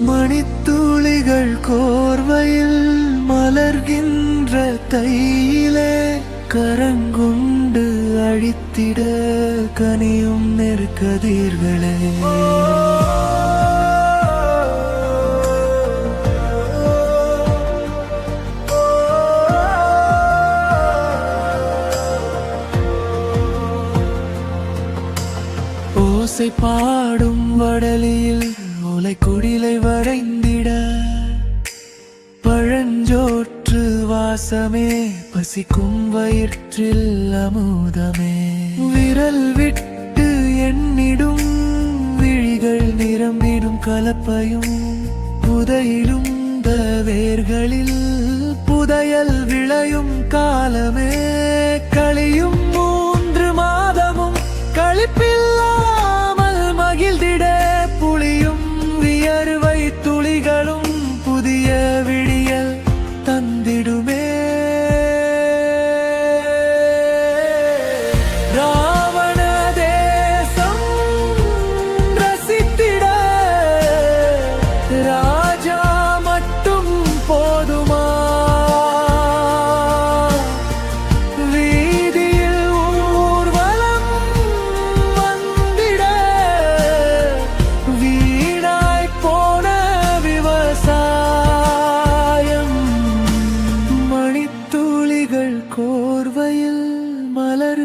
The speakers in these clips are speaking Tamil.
மணித்துளிகள் கோர்வையில் மலர்கின்ற தையிலே கரங்குண்டு அழித்திட கனியும் நெருக்கதீர்களே. ஓசை பாடும் வடலியில் சோலை குடிலை வரைந்திட. பழஞ்சோற்று வாசமே பசிக்கும் வயிற்றில் அமுதமே. விரல் விட்டு எண்ணிடும் விழிகள் நிரம்பிடும் கலப்பையும். புதையிடும் வேர்களில் புதையல் விளையும் காலமே. 淡定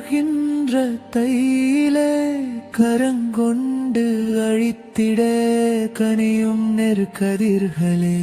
மலர்கின்ற தையிலே கரங்கொண்டு அழித்திட கனியும் நெருக்கதிர்களே